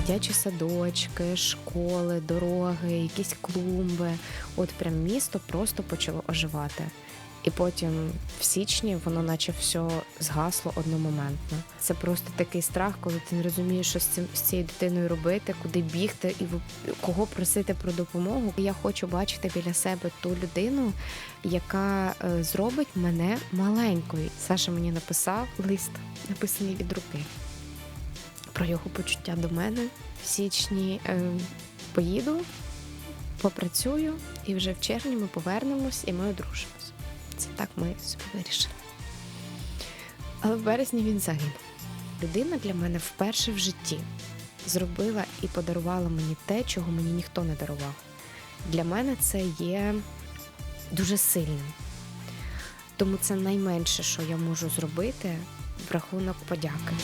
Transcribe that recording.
дитячі садочки, школи, дороги, якісь клумби. От прям місто просто почало оживати. І потім в січні воно наче все згасло одномоментно. Це просто такий страх, коли ти не розумієш, що з цим з цією дитиною робити, куди бігти і кого просити про допомогу. Я хочу бачити біля себе ту людину, яка е, зробить мене маленькою. Саша мені написав лист, написаний від руки. Про його почуття до мене в січні е, поїду, попрацюю, і вже в червні ми повернемось і ми одружимось. Це так ми собі вирішили. Але в березні він загинув. Людина для мене вперше в житті зробила і подарувала мені те, чого мені ніхто не дарував. Для мене це є дуже сильним. Тому це найменше, що я можу зробити в рахунок подяки.